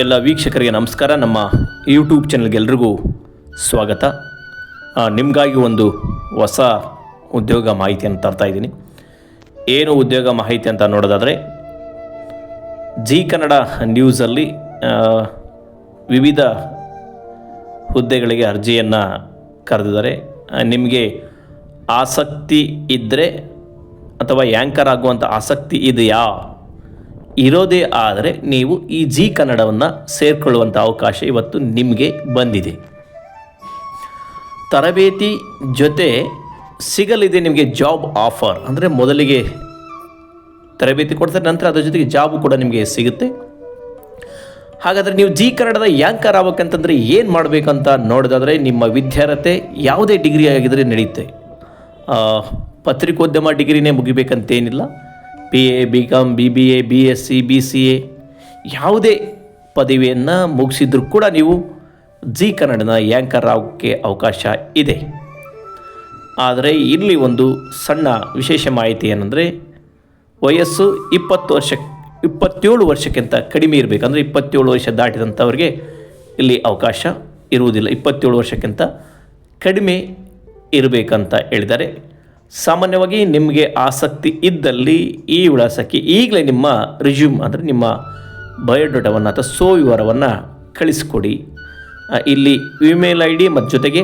ಎಲ್ಲ ವೀಕ್ಷಕರಿಗೆ ನಮಸ್ಕಾರ. ನಮ್ಮ ಯೂಟ್ಯೂಬ್ ಚಾನಲ್ಗೆ ಎಲ್ರಿಗೂ ಸ್ವಾಗತ. ನಿಮಗಾಗಿ ಒಂದು ಹೊಸ ಉದ್ಯೋಗ ಮಾಹಿತಿಯನ್ನು ತರ್ತಾ ಇದ್ದೀನಿ. ಏನು ಉದ್ಯೋಗ ಮಾಹಿತಿ ಅಂತ ನೋಡೋದಾದರೆ, ಜಿ ಕನ್ನಡ ನ್ಯೂಸಲ್ಲಿ ವಿವಿಧ ಹುದ್ದೆಗಳಿಗೆ ಅರ್ಜಿಯನ್ನು ಕರೆದಿದ್ದಾರೆ. ನಿಮಗೆ ಆಸಕ್ತಿ ಇದ್ದರೆ ಅಥವಾ ಆ್ಯಂಕರ್ ಆಗುವಂಥ ಆಸಕ್ತಿ ಇದೆಯಾ? ಇರೋದೇ ಆದರೆ ನೀವು ಈ ಜಿ ಕನ್ನಡವನ್ನು ಸೇರಿಕೊಳ್ಳುವಂಥ ಅವಕಾಶ ಇವತ್ತು ನಿಮಗೆ ಬಂದಿದೆ. ತರಬೇತಿ ಜೊತೆ ಸಿಗಲಿದೆ ನಿಮಗೆ ಜಾಬ್ ಆಫರ್. ಅಂದರೆ ಮೊದಲಿಗೆ ತರಬೇತಿ ಕೊಡ್ತಾರೆ ನಂತರ ಅದರ ಜೊತೆಗೆ ಜಾಬು ಕೂಡ ನಿಮಗೆ ಸಿಗುತ್ತೆ. ಹಾಗಾದರೆ ನೀವು ಜಿ ಕನ್ನಡದ ಯಾಂಕರ್ ಆಗ್ಬೇಕಂತಂದರೆ ಏನು ಮಾಡಬೇಕಂತ ನೋಡೋದಾದರೆ ನಿಮ್ಮ ವಿದ್ಯಾರ್ಹತೆ ಯಾವುದೇ ಡಿಗ್ರಿ ಆಗಿದ್ದರೆ ನಡೆಯುತ್ತೆ ಪತ್ರಿಕೋದ್ಯಮ ಡಿಗ್ರಿನೇ ಮುಗಿಬೇಕಂತೇನಿಲ್ಲ. B A B com B B A B S C B C A ಯಾವುದೇ ಪದವಿಯನ್ನು ಮುಗಿಸಿದ್ರೂ ಕೂಡ ನೀವು ಜಿ ಕನ್ನಡನ ಯಾಂಕರ್ ಆಗೋಕ್ಕೆ ಅವಕಾಶ ಇದೆ. ಆದರೆ ಇಲ್ಲಿ ಒಂದು ಸಣ್ಣ ವಿಶೇಷ ಮಾಹಿತಿ ಏನಂದರೆ ವಯಸ್ಸು ಇಪ್ಪತ್ತು ವರ್ಷ, ಇಪ್ಪತ್ತೇಳು ವರ್ಷಕ್ಕಿಂತ ಕಡಿಮೆ ಇರಬೇಕು. ಅಂದರೆ ಇಪ್ಪತ್ತೇಳು ವರ್ಷ ದಾಟಿದಂಥವ್ರಿಗೆ ಇಲ್ಲಿ ಅವಕಾಶ ಇರುವುದಿಲ್ಲ. ಇಪ್ಪತ್ತೇಳು ವರ್ಷಕ್ಕಿಂತ ಕಡಿಮೆ ಇರಬೇಕಂತ ಹೇಳಿದ್ದಾರೆ. ಸಾಮಾನ್ಯವಾಗಿ ನಿಮಗೆ ಆಸಕ್ತಿ ಇದ್ದಲ್ಲಿ ಈ ವಿಳಾಸಕ್ಕೆ ಈಗಲೇ ನಿಮ್ಮ ರಿಸ್ಯೂಮ್ ಅಂದರೆ ನಿಮ್ಮ ಬಯೋಡೇಟಾವನ್ನು ಅಥವಾ ಸೋ ವಿವರವನ್ನು ಕಳಿಸ್ಕೊಡಿ. ಇಲ್ಲಿ ಇಮೇಲ್ ಐ ಡಿ ಮತ್ತು ಜೊತೆಗೆ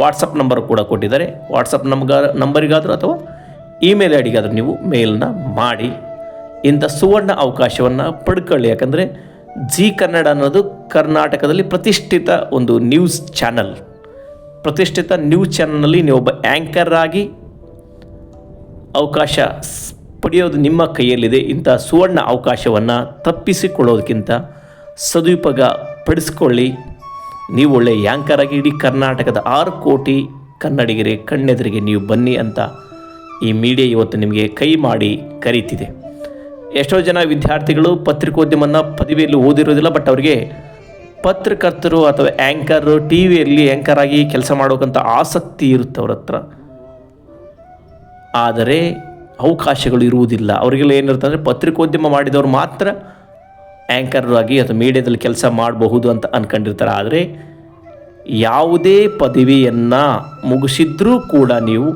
ವಾಟ್ಸಪ್ ನಂಬರ್ ಕೂಡ ಕೊಟ್ಟಿದ್ದಾರೆ. ವಾಟ್ಸಪ್ ನಮ್ಗ ನಂಬರಿಗಾದರೂ ಅಥವಾ ಇಮೇಲ್ ಐ ಡಿಗಾದರೂ ನೀವು ಮೇಲ್ನ ಮಾಡಿ. ಇಂಥ ಸುವರ್ಣ ಅವಕಾಶವನ್ನು ಪಡ್ಕೊಳ್ಳಿ. ಯಾಕಂದರೆ ಜಿ ಕನ್ನಡ ಅನ್ನೋದು ಕರ್ನಾಟಕದಲ್ಲಿ ಪ್ರತಿಷ್ಠಿತ ಒಂದು ನ್ಯೂಸ್ ಚಾನಲ್ ಪ್ರತಿಷ್ಠಿತ ನ್ಯೂಸ್ ಚಾನಲ್ನಲ್ಲಿ ನೀವೊಬ್ಬ ಆ್ಯಂಕರ್ ಆಗಿ ಅವಕಾಶ ಪಡೆಯೋದು ನಿಮ್ಮ ಕೈಯಲ್ಲಿದೆ. ಇಂಥ ಸುವರ್ಣ ಅವಕಾಶವನ್ನು ತಪ್ಪಿಸಿಕೊಳ್ಳೋದಕ್ಕಿಂತ ಸದುಪಯೋಗ ಪಡಿಸ್ಕೊಳ್ಳಿ. ನೀವು ಒಳ್ಳೆ ಯಾಂಕರ್ ಆಗಿ ಇಡೀ ಕರ್ನಾಟಕದ ಆರು ಕೋಟಿ ಕನ್ನಡಿಗರಿಗೆ ಕಣ್ಣೆದುರಿಗೆ ನೀವು ಬನ್ನಿ ಅಂತ ಈ ಮೀಡಿಯಾ ಇವತ್ತು ನಿಮಗೆ ಕೈ ಮಾಡಿ ಕರೀತಿದೆ. ಎಷ್ಟೋ ಜನ ವಿದ್ಯಾರ್ಥಿಗಳು ಪತ್ರಿಕೋದ್ಯಮನ ಪದವಿಯಲ್ಲಿ ಓದಿರೋದಿಲ್ಲ ಬಟ್ ಅವರಿಗೆ ಪತ್ರಕರ್ತರು ಅಥವಾ ಆ್ಯಂಕರು ಟಿ ವಿಯಲ್ಲಿ ಆ್ಯಂಕರ್ ಆಗಿ ಕೆಲಸ ಮಾಡೋಕ್ಕಂಥ ಆಸಕ್ತಿ ಇರುತ್ತೆ ಅವ್ರ ಹತ್ರ. ಆದರೆ ಅವಕಾಶಗಳು ಇರುವುದಿಲ್ಲ. ಅವರಿಗೆಲ್ಲ ಏನಿರುತ್ತೆ ಅಂದರೆ ಪತ್ರಿಕೋದ್ಯಮ ಮಾಡಿದವರು ಮಾತ್ರ ಆ್ಯಂಕರ್ ಆಗಿ ಅಥವಾ ಮೀಡಿಯಾದಲ್ಲಿ ಕೆಲಸ ಮಾಡಬಹುದು ಅಂತ ಅಂದ್ಕೊಂಡಿರ್ತಾರೆ ಆದರೆ ಯಾವುದೇ ಪದವಿಯನ್ನು ಮುಗಿಸಿದ್ರೂ ಕೂಡ ನೀವು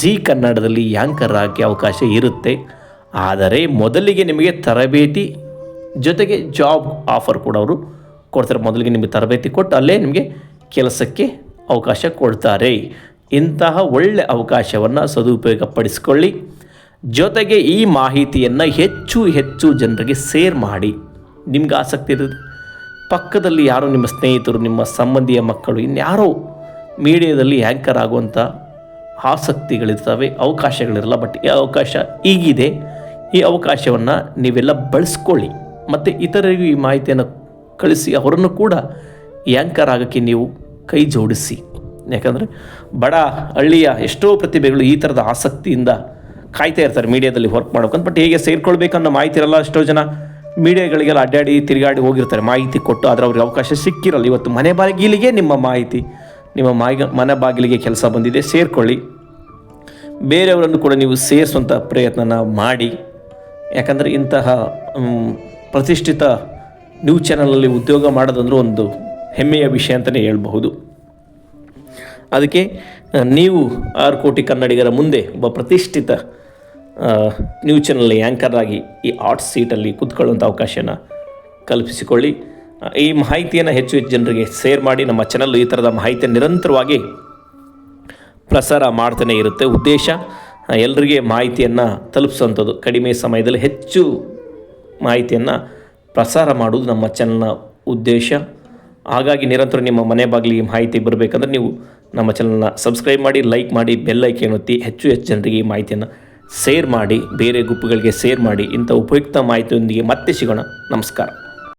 ಜಿ ಕನ್ನಡದಲ್ಲಿ ಆ್ಯಂಕರ್ ಆಗಿ ಅವಕಾಶ ಇರುತ್ತೆ. ಆದರೆ ಮೊದಲಿಗೆ ನಿಮಗೆ ತರಬೇತಿ ಜೊತೆಗೆ ಜಾಬ್ ಆಫರ್ ಕೂಡ ಅವರು ಕೊಡ್ತಾರೆ. ಮೊದಲಿಗೆ ನಿಮಗೆ ತರಬೇತಿ ಕೊಟ್ಟು ಅಲ್ಲೇ ನಿಮಗೆ ಕೆಲಸಕ್ಕೆ ಅವಕಾಶ ಕೊಡ್ತಾರೆ. ಇಂತಹ ಒಳ್ಳೆ ಅವಕಾಶವನ್ನು ಸದುಪಯೋಗ ಪಡಿಸ್ಕೊಳ್ಳಿ ಜೊತೆಗೆ ಈ ಮಾಹಿತಿಯನ್ನು ಹೆಚ್ಚು ಹೆಚ್ಚು ಜನರಿಗೆ ಸೇರ್ ಮಾಡಿ. ನಿಮ್ಗೆ ಆಸಕ್ತಿ ಇರುತ್ತೆ ಪಕ್ಕದಲ್ಲಿ ಯಾರೋ ನಿಮ್ಮ ಸ್ನೇಹಿತರು, ನಿಮ್ಮ ಸಂಬಂಧಿಯ ಮಕ್ಕಳು, ಇನ್ಯಾರೋ ಮೀಡಿಯಾದಲ್ಲಿ ಆ್ಯಂಕರ್ ಆಗುವಂಥ ಆಸಕ್ತಿಗಳಿರ್ತವೆ, ಅವಕಾಶಗಳಿರಲ್ಲ ಬಟ್ ಈ ಅವಕಾಶ ಈಗಿದೆ. ಈ ಅವಕಾಶವನ್ನು ನೀವೆಲ್ಲ ಬಳಸ್ಕೊಳ್ಳಿ. ಮತ್ತು ಇತರರಿಗೂ ಈ ಮಾಹಿತಿಯನ್ನು ಕಳಿಸಿ, ಅವರನ್ನು ಕೂಡ ಆ್ಯಂಕರ್ ಆಗೋಕ್ಕೆ ನೀವು ಕೈ ಜೋಡಿಸಿ. ಯಾಕಂದರೆ ಬಡ ಹಳ್ಳಿಯ ಎಷ್ಟೋ ಪ್ರತಿಭೆಗಳು ಈ ಥರದ ಆಸಕ್ತಿಯಿಂದ ಕಾಯ್ತಾ ಇರ್ತಾರೆ ಮೀಡಿಯಾದಲ್ಲಿ ವರ್ಕ್ ಮಾಡೋಕ್ಕಂತ ಬಟ್ ಹೇಗೆ ಸೇರ್ಕೊಳ್ಬೇಕನ್ನೋ ಮಾಹಿತಿ ಇರಲ್ಲ, ಎಷ್ಟೋ ಜನ ಮೀಡಿಯಾಗಳಿಗೆಲ್ಲ ಅಡ್ಡಾಡಿ ತಿರುಗಾಡಿ ಹೋಗಿರ್ತಾರೆ. ಮಾಹಿತಿ ಕೊಟ್ಟು ಆದರೆ ಅವ್ರಿಗೆ ಅವಕಾಶ ಸಿಕ್ಕಿರಲ್ಲ. ಇವತ್ತು ಮನೆ ಬಾಗಿಲಿಗೆ ನಿಮ್ಮ ಮಾಹಿತಿ, ನಿಮ್ಮ ಮಾಯಿಗ ಮನೆ ಬಾಗಿಲಿಗೆ ಕೆಲಸ ಬಂದಿದೆ, ಸೇರಿಕೊಳ್ಳಿ. ಬೇರೆಯವರನ್ನು ಕೂಡ ನೀವು ಸೇರಿಸುವಂಥ ಪ್ರಯತ್ನನ ಮಾಡಿ. ಯಾಕಂದರೆ ಇಂತಹ ಪ್ರತಿಷ್ಠಿತ ನ್ಯೂಸ್ ಚಾನಲಲ್ಲಿ ಉದ್ಯೋಗ ಮಾಡೋದಂದ್ರೂ ಒಂದು ಹೆಮ್ಮೆಯ ವಿಷಯ ಅಂತಲೇ ಹೇಳ್ಬಹುದು. ಅದಕ್ಕೆ ನೀವು ಆರು ಕೋಟಿ ಕನ್ನಡಿಗರ ಮುಂದೆ ಒಬ್ಬ ಪ್ರತಿಷ್ಠಿತ ನ್ಯೂಸ್ ಚಾನಲ್ ಆ್ಯಂಕರ್ ಆಗಿ ಈ ಆರ್ಟ್ಸ್ ಸೀಟಲ್ಲಿ ಕೂತ್ಕೊಳ್ಳುವಂಥ ಅವಕಾಶನ ಕಲ್ಪಿಸಿಕೊಳ್ಳಿ. ಈ ಮಾಹಿತಿಯನ್ನು ಹೆಚ್ಚು ಹೆಚ್ಚು ಜನರಿಗೆ ಶೇರ್ ಮಾಡಿ. ನಮ್ಮ ಚಾನಲ್ ಈ ಥರದ ಮಾಹಿತಿಯನ್ನು ನಿರಂತರವಾಗಿ ಪ್ರಸಾರ ಮಾಡ್ತಾನೆ ಇರುತ್ತೆ. ಉದ್ದೇಶ ಎಲ್ಲರಿಗೆ ಮಾಹಿತಿಯನ್ನು ತಲುಪಿಸುವಂಥದ್ದು. ಕಡಿಮೆ ಸಮಯದಲ್ಲಿ ಹೆಚ್ಚು ಮಾಹಿತಿಯನ್ನು ಪ್ರಸಾರ ಮಾಡುವುದು ನಮ್ಮ ಚಾನಲ್ನ ಉದ್ದೇಶ. ಹಾಗಾಗಿ ನಿರಂತರ ನಿಮ್ಮ ಮನೆ ಬಾಗಿಲಿಗೆ ಮಾಹಿತಿ ಬರಬೇಕಂದ್ರೆ ನೀವು ನಮ್ಮ ಚಾನಲ್ನ ಸಬ್ಸ್ಕ್ರೈಬ್ ಮಾಡಿ ಲೈಕ್ ಮಾಡಿ ಬೆಲ್ ಐಕನ್ ಒತ್ತಿ ಹೆಚ್ಚು ಹೆಚ್ಚು ಜನರಿಗೆ ಈ ಮಾಹಿತಿಯನ್ನು ಶೇರ್ ಮಾಡಿ, ಬೇರೆ ಗುಂಪುಗಳಿಗೆ ಶೇರ್ ಮಾಡಿ ಇಂಥ ಉಪಯುಕ್ತ ಮಾಹಿತಿಯೊಂದಿಗೆ ಮತ್ತೆ ಸಿಗೋಣ. ನಮಸ್ಕಾರ.